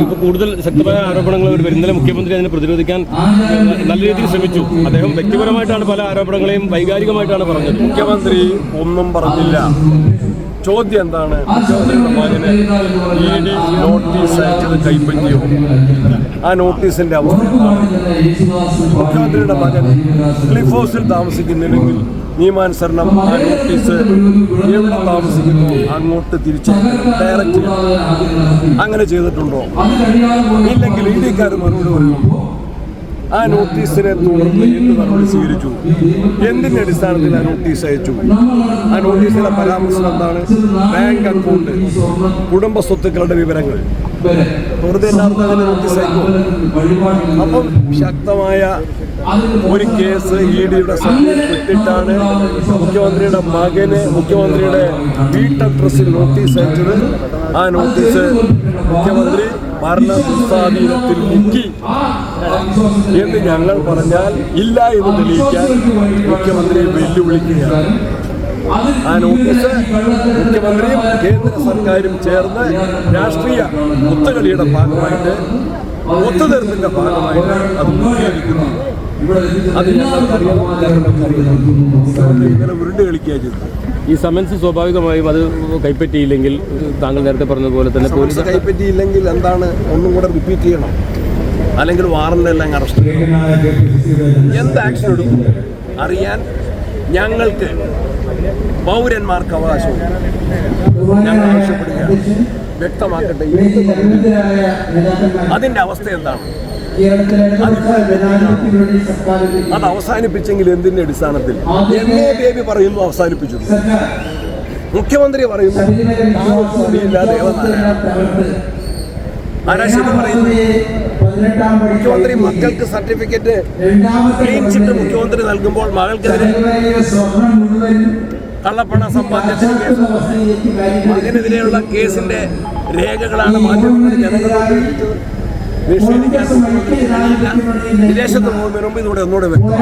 ഇപ്പൊ കൂടുതൽ ശക്തമായ ആരോപണങ്ങൾ അവർ വരും. ഇന്നലെ മുഖ്യമന്ത്രി അതിനെ പ്രതിരോധിക്കാൻ നല്ല രീതിയിൽ ശ്രമിച്ചു അദ്ദേഹം വ്യക്തിപരമായിട്ടാണ് പല ആരോപണങ്ങളെയും വൈകാരികമായിട്ടാണ് പറഞ്ഞത് മുഖ്യമന്ത്രി ഒന്നും പറഞ്ഞില്ല ചോദ്യം എന്താണ് നോട്ടീസ് അയച്ചത് കൈപ്പറ്റിയോ ആ നോട്ടീസിന്റെ അവസ്ഥ? മുഖ്യമന്ത്രിയുടെ മകൻ ക്ലിഫ് ഹൗസിൽ താമസിക്കുന്നില്ലെങ്കിൽ നിയമാനുസരണം ആ നോട്ടീസ് എവിടെ താമസിക്കുന്നു? അങ്ങോട്ട് തിരിച്ച് ഡയറക്റ്റ് അങ്ങനെ ചെയ്തിട്ടുണ്ടോ? ഇല്ലെങ്കിൽ ഇ ഡിക്കാർ മറുപടി പറയും. ആ നോട്ടീസിനെ തുടർന്ന് എന്ത് നടപടി സ്വീകരിച്ചു? എന്തിന്റെ അടിസ്ഥാനത്തിൽ ആ നോട്ടീസ് അയച്ചു? ആ നോട്ടീസിലെ പരാമർശം എന്താണ്? ബാങ്ക് അക്കൗണ്ട് കുടുംബ സ്വത്തുക്കളുടെ വിവരങ്ങൾ. വെറുതെ എല്ലാവർക്കും നോട്ടീസ് അയക്കും അപ്പം ശക്തമായ ഒരു കേസ് ഇ ഡിയുടെ ശ്രദ്ധയിൽ പെട്ടിട്ടാണ് മുഖ്യമന്ത്രിയുടെ മകന് മുഖ്യമന്ത്രിയുടെ വീട്ടഡ്രസ്സിൽ നോട്ടീസ് അയച്ചത്. ആ നോട്ടീസ് മുഖ്യമന്ത്രി ഭരണ സ്വാധീനത്തിൽ മുക്കി എന്ന് ഞങ്ങൾ പറഞ്ഞാൽ ഇല്ല എന്ന് തെളിയിക്കാൻ മുഖ്യമന്ത്രിയെ വെല്ലുവിളിക്കുകയാണ്. ആ നോട്ടീസ് മുഖ്യമന്ത്രിയും കേന്ദ്ര സർക്കാരും ചേർന്ന് രാഷ്ട്രീയ ഒത്തുകളിയുടെ ഭാഗമായിട്ട് ഒത്തുതീർപ്പിന്റെ ഭാഗമായിട്ട് അത് മുഖ്യരിക്കുന്നു ഈ സമൻസ് സ്വാഭാവികമായും അത് കൈപ്പറ്റിയില്ലെങ്കിൽ താങ്കൾ നേരത്തെ പറഞ്ഞതുപോലെ തന്നെ പോലീസ് കൈപ്പറ്റിയില്ലെങ്കിൽ എന്താണ് ഒന്നും കൂടെ റിപ്പീറ്റ് ചെയ്യണം. അല്ലെങ്കിൽ വാറന്റ് എല്ലാം അറസ്റ്റ് എന്ത് ആക്ഷൻ എടുക്കും? അറിയാൻ ഞങ്ങൾക്ക് പൗരന്മാർക്ക് അവകാശം ഞങ്ങൾ ആവശ്യപ്പെടുകയാണ്. വ്യക്തമാക്കട്ടെ? അതിന്റെ അവസ്ഥ എന്താണ്? അത് അവസാനിപ്പിച്ചെങ്കിൽ എന്തിന്റെ അടിസ്ഥാനത്തിൽ? എം എ ബേബി പറയുന്നു അവസാനിപ്പിച്ചു മുഖ്യമന്ത്രി പറയുന്നു പറയുന്നു? മുഖ്യമന്ത്രി മക്കൾക്ക് സർട്ടിഫിക്കറ്റ് ക്ലീൻ ചിറ്റ് മുഖ്യമന്ത്രി നൽകുമ്പോൾ മകൾക്കെതിരെ കള്ളപ്പണ സമ്പാദിച്ച അതിനെതിരെയുള്ള കേസിന്റെ രേഖകളാണ് മാധ്യമങ്ങൾ ജനങ്ങളോട് വിദേശത്ത് പോകുന്നതിന് മുമ്പ് ഇതോടെ ഒന്നുകൂടെ വ്യക്തം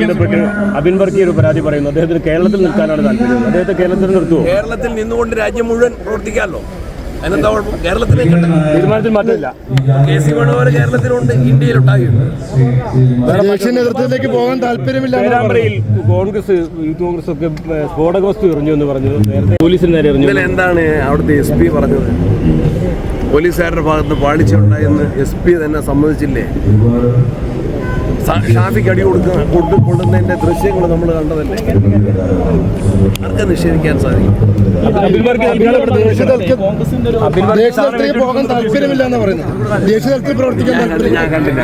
ബന്ധപ്പെട്ട് അബിൻ വർക്കി ഒരു പരാതി പറയുന്നു. അദ്ദേഹത്തിന് കേരളത്തിൽ നിൽക്കാനാണ് താല്പര്യം. അദ്ദേഹത്തെ കേരളത്തിൽ നിർത്തുമോ കേരളത്തിൽ നിന്നുകൊണ്ട് രാജ്യം മുഴുവൻ പ്രവർത്തിക്കാമല്ലോ. അതിനെന്താ കുഴപ്പം? കേരളത്തിലേക്ക് തീരുമാനത്തിൽ മാറ്റമില്ല. കെ സി വേണുഗോപാൽ കേരളത്തിലുണ്ട് ഇന്ത്യയിലുണ്ടാകും ദേശീയ നേതൃത്വത്തിലേക്ക് പോകാൻ താല്പര്യമില്ല പേരാമ്പ്രയിൽ കോൺഗ്രസ് യൂത്ത് കോൺഗ്രസ് ഒക്കെ സ്ഫോടക വസ്തു എറിഞ്ഞു എന്ന് പറഞ്ഞു നേരത്തെ പോലീസിന് നേരെ എറിഞ്ഞു. എന്താണ് അവിടുത്തെ എസ് പി പറഞ്ഞത്? പോലീസുകാരുടെ ഭാഗത്ത് പാളിച്ചുണ്ടായെന്ന് എസ് പി തന്നെ സമ്മതിച്ചില്ലേ? ഷാഫിക്ക് അടി കൊടുക്കുന്ന കൊണ്ടു കൊള്ളുന്നതിന്റെ ദൃശ്യങ്ങൾ നമ്മൾ കണ്ടതല്ലേ? ആർക്ക് നിഷേധിക്കാൻ സാധിക്കും? ഞാൻ കണ്ടില്ല